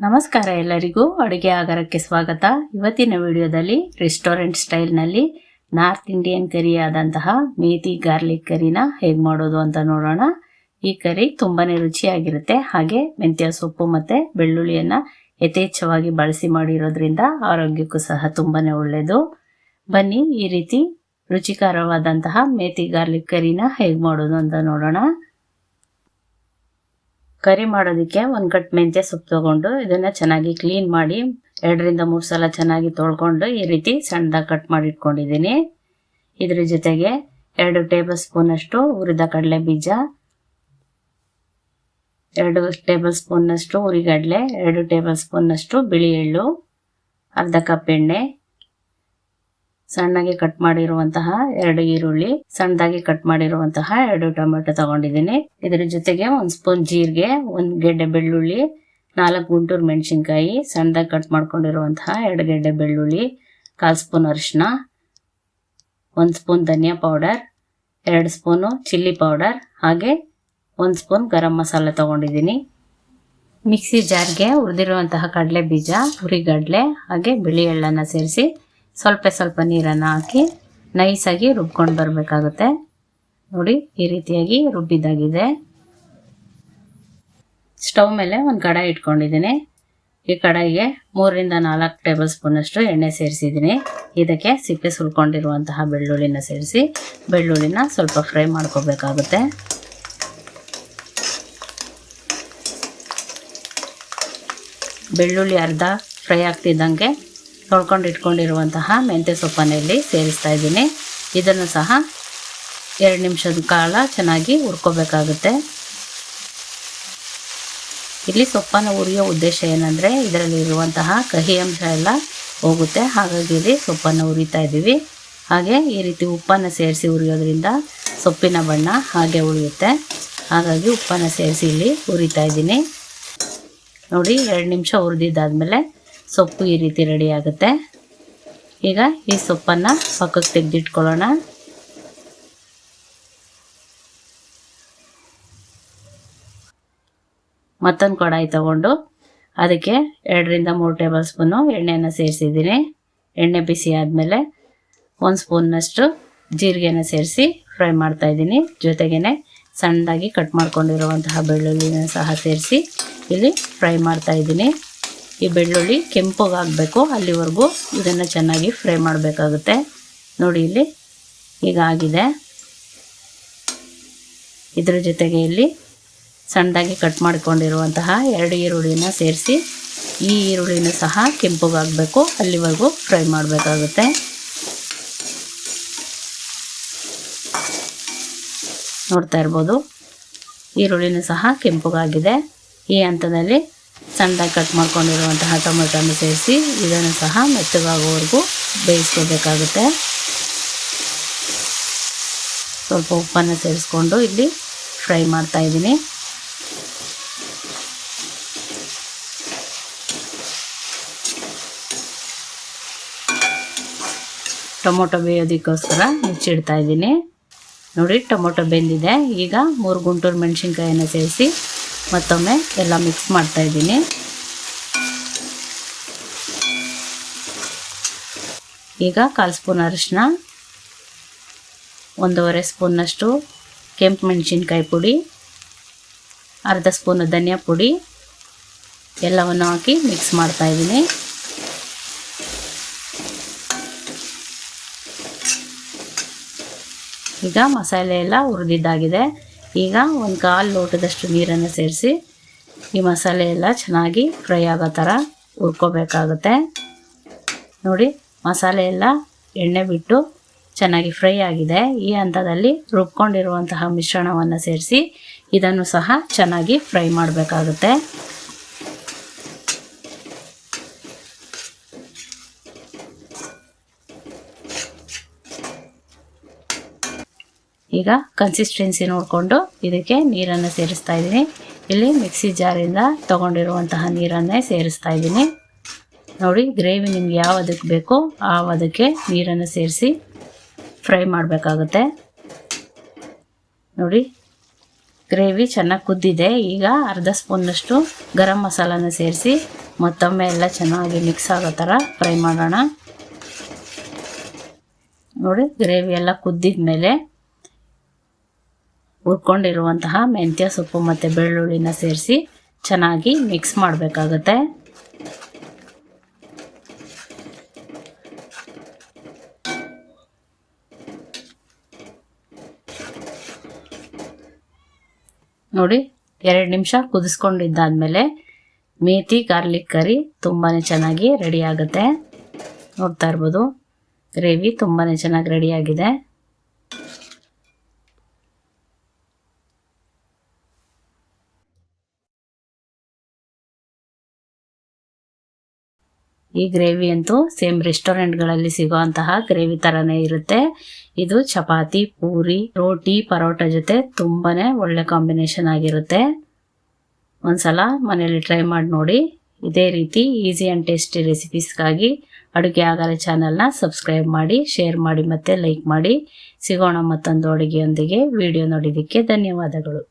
ನಮಸ್ಕಾರ ಎಲ್ಲರಿಗೂ. ಅಡುಗೆ ಆಗರಕ್ಕೆ ಸ್ವಾಗತ. ಇವತ್ತಿನ ವಿಡಿಯೋದಲ್ಲಿ ರೆಸ್ಟೋರೆಂಟ್ ಸ್ಟೈಲ್ನಲ್ಲಿ ನಾರ್ತ್ ಇಂಡಿಯನ್ ಕರಿ ಆದಂತಹ ಮೇತಿ ಗಾರ್ಲಿಕ್ ಕರಿನ ಹೇಗೆ ಮಾಡೋದು ಅಂತ ನೋಡೋಣ. ಈ ಕರಿ ತುಂಬಾ ರುಚಿಯಾಗಿರುತ್ತೆ. ಹಾಗೆ ಮೆಂತ್ಯ ಸೊಪ್ಪು ಮತ್ತು ಬೆಳ್ಳುಳ್ಳಿಯನ್ನು ಯಥೇಚ್ಛವಾಗಿ ಬಳಸಿ ಮಾಡಿರೋದ್ರಿಂದ ಆರೋಗ್ಯಕ್ಕೂ ಸಹ ತುಂಬಾ ಒಳ್ಳೆಯದು ಬನ್ನಿ ಈ ರೀತಿ ರುಚಿಕರವಾದಂತಹ ಮೇತಿ ಗಾರ್ಲಿಕ್ ಕರಿನ ಹೇಗೆ ಮಾಡೋದು ಅಂತ ನೋಡೋಣ. ಕರಿ ಮಾಡೋದಕ್ಕೆ ಒಂದು ಕಟ್ ಮೆಂತ್ಯ ಸೊಪ್ಪು ತಗೊಂಡು ಇದನ್ನ ಚೆನ್ನಾಗಿ ಕ್ಲೀನ್ ಮಾಡಿ ಎರಡರಿಂದ ಮೂರು ಸಲ ಚೆನ್ನಾಗಿ ತೊಳ್ಕೊಂಡು ಈ ರೀತಿ ಸಣ್ಣದಾಗಿ ಕಟ್ ಮಾಡಿ ಇಟ್ಕೊಂಡಿದ್ದೀನಿ. ಇದ್ರ ಜೊತೆಗೆ ಎರಡು ಟೇಬಲ್ ಸ್ಪೂನ್ ಅಷ್ಟು ಹುರಿದ ಕಡಲೆ ಬೀಜ, ಎರಡು ಟೇಬಲ್ ಸ್ಪೂನ್ ಅಷ್ಟು ಹುರಿಗಡಲೆ ಎರಡು ಟೇಬಲ್ ಸ್ಪೂನ್ ಅಷ್ಟು ಬಿಳಿ ಎಳ್ಳು, ಅರ್ಧ ಕಪ್ ಎಣ್ಣೆ ಸಣ್ಣಗೆ ಕಟ್ ಮಾಡಿರುವಂತಹ ಎರಡು ಈರುಳ್ಳಿ, ಸಣ್ಣದಾಗಿ ಕಟ್ ಮಾಡಿರುವಂತಹ ಎರಡು ಟೊಮೆಟೊ ತಗೊಂಡಿದ್ದೀನಿ. ಇದರ ಜೊತೆಗೆ ಒಂದು ಸ್ಪೂನ್ ಜೀರಿಗೆ, ಒಂದು ಗೆಡ್ಡೆ ಬೆಳ್ಳುಳ್ಳಿ, ನಾಲ್ಕು ಗುಂಟೂರು ಮೆಣಸಿನ್ಕಾಯಿ, ಸಣ್ಣದಾಗಿ ಕಟ್ ಮಾಡ್ಕೊಂಡಿರುವಂತಹ ಎರಡು ಗೆಡ್ಡೆ ಬೆಳ್ಳುಳ್ಳಿ, ಕಾಲ್ ಸ್ಪೂನ್ ಅರಿಶಿನ ಒಂದು ಸ್ಪೂನ್ ಧನಿಯಾ ಪೌಡರ್, ಎರಡು ಸ್ಪೂನು ಚಿಲ್ಲಿ ಪೌಡರ್, ಹಾಗೆ ಒಂದು ಸ್ಪೂನ್ ಗರಂ ಮಸಾಲೆ ತಗೊಂಡಿದ್ದೀನಿ. ಮಿಕ್ಸಿ ಜಾರ್ಗೆ ಹುರಿದಿರುವಂತಹ ಕಡಲೆ ಬೀಜ ಹುರಿಗಡಲೆ, ಹಾಗೆ ಬಿಳಿ ಎಳ್ಳನ್ನು ಸೇರಿಸಿ ಸ್ವಲ್ಪ ಸ್ವಲ್ಪ ನೀರನ್ನು ಹಾಕಿ ನೈಸಾಗಿ ರುಬ್ಕೊಂಡು ಬರಬೇಕಾಗುತ್ತೆ. ನೋಡಿ, ಈ ರೀತಿಯಾಗಿ ರುಬ್ಬಿದ್ದಾಗಿದೆ. ಸ್ಟವ್ ಮೇಲೆ ಒಂದು ಕಡಾಯಿ ಇಟ್ಕೊಂಡಿದ್ದೀನಿ. ಈ ಕಡಾಯಿಗೆ ಮೂರರಿಂದ ನಾಲ್ಕು ಟೇಬಲ್ ಸ್ಪೂನಷ್ಟು ಎಣ್ಣೆ ಸೇರಿಸಿದ್ದೀನಿ. ಇದಕ್ಕೆ ಸಿಪ್ಪೆ ಸುಲ್ಕೊಂಡಿರುವಂತಹ ಬೆಳ್ಳುಳ್ಳಿನ ಸೇರಿಸಿ, ಬೆಳ್ಳುಳ್ಳಿನ ಸ್ವಲ್ಪ ಫ್ರೈ ಮಾಡ್ಕೋಬೇಕಾಗುತ್ತೆ. ಬೆಳ್ಳುಳ್ಳಿ ಅರ್ಧ ಫ್ರೈ ಆಗ್ತಿದ್ದಂಗೆ ತೊಳ್ಕೊಂಡು ಇಟ್ಕೊಂಡಿರುವಂತಹ ಮೆಂತ್ಯ ಸೊಪ್ಪನ್ನು ಸೇರಿಸ್ತಾ ಇದ್ದೀನಿ. ಇದನ್ನು ಸಹ ಎರಡು ನಿಮಿಷದ ಕಾಲ ಚೆನ್ನಾಗಿ ಹುರ್ಕೋಬೇಕಾಗುತ್ತೆ. ಇಲ್ಲಿ ಸೊಪ್ಪನ್ನು ಉರಿಯೋ ಉದ್ದೇಶ ಏನಂದರೆ ಇದರಲ್ಲಿ ಇರುವಂತಹ ಕಹಿ ಅಂಶ ಎಲ್ಲ ಹೋಗುತ್ತೆ. ಹಾಗಾಗಿ ಇಲ್ಲಿ ಸೊಪ್ಪನ್ನು ಉರಿತಾ ಇದ್ದೀವಿ. ಹಾಗೆ ಈ ರೀತಿ ಉಪ್ಪನ್ನು ಸೇರಿಸಿ ಉರಿಯೋದ್ರಿಂದ ಸೊಪ್ಪಿನ ಬಣ್ಣ ಹಾಗೆ ಉಳಿಯುತ್ತೆ. ಹಾಗಾಗಿ ಉಪ್ಪನ್ನು ಸೇರಿಸಿ ಇಲ್ಲಿ ಉರಿತಾ ಇದ್ದೀನಿ. ನೋಡಿ, ಎರಡು ನಿಮಿಷ ಹುರಿದಿದ್ದಾದಮೇಲೆ ಸೊಪ್ಪು ಈ ರೀತಿ ರೆಡಿ ಆಗುತ್ತೆ. ಈಗ ಈ ಸೊಪ್ಪನ್ನು ಪಕ್ಕಕ್ಕೆ ತೆಗೆದಿಟ್ಕೊಳ್ಳೋಣ. ಮತ್ತೊಂದು ಕಡಾಯಿ ತಗೊಂಡು ಅದಕ್ಕೆ ಎರಡರಿಂದ ಮೂರು ಟೇಬಲ್ ಸ್ಪೂನು ಎಣ್ಣೆಯನ್ನು ಸೇರಿಸಿದ್ದೀನಿ. ಎಣ್ಣೆ ಬಿಸಿ ಆದಮೇಲೆ ಒಂದು ಸ್ಪೂನ್ನಷ್ಟು ಜೀರಿಗೆನ ಸೇರಿಸಿ ಫ್ರೈ ಮಾಡ್ತಾ ಇದ್ದೀನಿ. ಜೊತೆಗೇ ಸಣ್ಣದಾಗಿ ಕಟ್ ಮಾಡ್ಕೊಂಡಿರುವಂತಹ ಬೆಳ್ಳುಳ್ಳಿನ ಸಹ ಸೇರಿಸಿ ಇಲ್ಲಿ ಫ್ರೈ ಮಾಡ್ತಾ ಇದ್ದೀನಿ. ಈ ಬೆಳ್ಳುಳ್ಳಿ ಕೆಂಪಗಾಗಬೇಕು. ಅಲ್ಲಿವರೆಗೂ ಇದನ್ನು ಚೆನ್ನಾಗಿ ಫ್ರೈ ಮಾಡಬೇಕಾಗುತ್ತೆ. ನೋಡಿ ಇಲ್ಲಿ ಈಗ ಆಗಿದೆ. ಇದರ ಜೊತೆಗೆ ಇಲ್ಲಿ ಸಣ್ಣದಾಗಿ ಕಟ್ ಮಾಡಿಕೊಂಡಿರುವಂತಹ ಎರಡು ಈರುಳ್ಳಿನ ಸೇರಿಸಿ ಈ ಈರುಳ್ಳಿನೂ ಸಹ ಕೆಂಪಗಾಗಬೇಕು. ಅಲ್ಲಿವರೆಗೂ ಫ್ರೈ ಮಾಡಬೇಕಾಗುತ್ತೆ. ನೋಡ್ತಾ ಇರ್ಬೋದು. ಈರುಳ್ಳಿನೂ ಸಹ ಕೆಂಪಗಾಗಿದೆ. ಈ ಹಂತದಲ್ಲಿ ಸಣ್ಣದಾಗಿ ಕಟ್ ಮಾಡ್ಕೊಂಡಿರುವಂತಹ ಟೊಮೆಟೊನ ಸೇರಿಸಿ ಇದನ್ನು ಸಹ ಮೆತ್ತಗಾಗುವವರೆಗೂ ಬೇಯಿಸ್ಕೋಬೇಕಾಗುತ್ತೆ. ಸ್ವಲ್ಪ ಉಪ್ಪನ್ನು ಸೇರಿಸ್ಕೊಂಡು ಇಲ್ಲಿ ಫ್ರೈ ಮಾಡ್ತಾ ಇದ್ದೀನಿ. ಟೊಮೊಟೊ ಬೇಯೋದಕ್ಕೋಸ್ಕರ ಮುಚ್ಚಿಡ್ತಾ ಇದ್ದೀನಿ. ನೋಡಿ, ಟೊಮೊಟೊ ಬೆಂದಿದೆ. ಈಗ ಮೂರು ಗುಂಟೂರು ಮೆಣಸಿನ್ಕಾಯನ್ನು ಸೇರಿಸಿ ಮತ್ತೊಮ್ಮೆ ಎಲ್ಲ ಮಿಕ್ಸ್ ಮಾಡ್ತಾ ಇದ್ದೀನಿ. ಈಗ ಕಾಲು ಸ್ಪೂನ್ ಅರಿಶಿನ ಒಂದೂವರೆ ಸ್ಪೂನ್ನಷ್ಟು ಕೆಂಪು ಮೆಣಸಿನ್ಕಾಯಿ ಪುಡಿ, ಅರ್ಧ ಸ್ಪೂನ್ ಧನಿಯಾ ಪುಡಿ, ಎಲ್ಲವನ್ನು ಹಾಕಿ ಮಿಕ್ಸ್ ಮಾಡ್ತಾ ಇದ್ದೀನಿ. ಈಗ ಮಸಾಲೆ ಎಲ್ಲ ಹುರಿದಿದ್ದಾಗಿದೆ. ಈಗ ಒಂದು ಕಾಲು ಲೋಟದಷ್ಟು ನೀರನ್ನು ಸೇರಿಸಿ ಈ ಮಸಾಲೆ ಎಲ್ಲ ಚೆನ್ನಾಗಿ ಫ್ರೈ ಆಗೋ ಥರ ಹುರ್ಕೋಬೇಕಾಗುತ್ತೆ. ನೋಡಿ, ಮಸಾಲೆ ಎಲ್ಲ ಎಣ್ಣೆ ಬಿಟ್ಟು ಚೆನ್ನಾಗಿ ಫ್ರೈ ಆಗಿದೆ. ಈ ಹಂತದಲ್ಲಿ ರುಬ್ಕೊಂಡಿರುವಂತಹ ಮಿಶ್ರಣವನ್ನು ಸೇರಿಸಿ ಇದನ್ನು ಸಹ ಚೆನ್ನಾಗಿ ಫ್ರೈ ಮಾಡಬೇಕಾಗುತ್ತೆ. ಈಗ ಕನ್ಸಿಸ್ಟೆನ್ಸಿ ನೋಡಿಕೊಂಡು ಇದಕ್ಕೆ ನೀರನ್ನು ಸೇರಿಸ್ತಾ ಇದ್ದೀನಿ. ಇಲ್ಲಿ ಮಿಕ್ಸಿ ಜಾರಿಂದ ತೊಗೊಂಡಿರುವಂತಹ ನೀರನ್ನೇ ಸೇರಿಸ್ತಾ ಇದ್ದೀನಿ. ನೋಡಿ ಗ್ರೇವಿ ನಿಮ್ಗೆ ಯಾವ ಅದಕ್ಕೆ ಬೇಕೋ ಆ ಅದಕ್ಕೆ ನೀರನ್ನು ಸೇರಿಸಿ ಫ್ರೈ ಮಾಡಬೇಕಾಗುತ್ತೆ. ನೋಡಿ ಗ್ರೇವಿ ಚೆನ್ನಾಗಿ ಕುದ್ದಿದೆ. ಈಗ ಅರ್ಧ ಸ್ಪೂನಷ್ಟು ಗರಂ ಮಸಾಲಾನ ಸೇರಿಸಿ ಮತ್ತೊಮ್ಮೆ ಎಲ್ಲ ಚೆನ್ನಾಗಿ ಮಿಕ್ಸ್ ಆಗೋ ಥರ ಫ್ರೈ ಮಾಡೋಣ. ನೋಡಿ ಗ್ರೇವಿ ಎಲ್ಲ ಕುದ್ದಿದ ಮೇಲೆ ಹುರ್ಕೊಂಡಿರುವಂತಹ ಮೆಂತ್ಯ ಸೊಪ್ಪು ಮತ್ತು ಬೆಳ್ಳುಳ್ಳಿನ ಸೇರಿಸಿ ಚೆನ್ನಾಗಿ ಮಿಕ್ಸ್ ಮಾಡಬೇಕಾಗತ್ತೆ. ನೋಡಿ, ಎರಡು ನಿಮಿಷ ಕುದಿಸ್ಕೊಂಡಿದ್ದಾದ್ಮೇಲೆ ಮೇಥಿ ಗಾರ್ಲಿಕ್ ಕರಿ ತುಂಬಾ ಚೆನ್ನಾಗಿ ರೆಡಿ ಆಗುತ್ತೆ. ನೋಡ್ತಾ ಇರ್ಬೋದು, ಗ್ರೇವಿ ತುಂಬಾ ಚೆನ್ನಾಗಿ ರೆಡಿಯಾಗಿದೆ ಈ ಗ್ರೇವಿ ಅಂತೂ ಸೇಮ್ ರೆಸ್ಟೋರೆಂಟ್ಗಳಲ್ಲಿ ಸಿಗುವಂತಹ ಗ್ರೇವಿ ಥರನೇ ಇರುತ್ತೆ. ಇದು ಚಪಾತಿ, ಪೂರಿ, ರೋಟಿ, ಪರೋಟ ಜೊತೆ ತುಂಬಾನೇ ಒಳ್ಳೆ ಕಾಂಬಿನೇಷನ್ ಆಗಿರುತ್ತೆ. ಒಂದ್ಸಲ ಮನೆಯಲ್ಲಿ ಟ್ರೈ ಮಾಡಿ ನೋಡಿ. ಇದೇ ರೀತಿ ಈಸಿ ಆ್ಯಂಡ್ ಟೇಸ್ಟಿ ರೆಸಿಪೀಸ್ಗಾಗಿ ಅಡುಗೆ ಆಗಲ ಚಾನಲ್ನ ಸಬ್ಸ್ಕ್ರೈಬ್ ಮಾಡಿ, ಶೇರ್ ಮಾಡಿ ಮತ್ತು ಲೈಕ್ ಮಾಡಿ. ಸಿಗೋಣ ಮತ್ತೊಂದು ಅಡುಗೆಯೊಂದಿಗೆ. ವಿಡಿಯೋ ನೋಡಿದ್ದಕ್ಕೆ ಧನ್ಯವಾದಗಳು.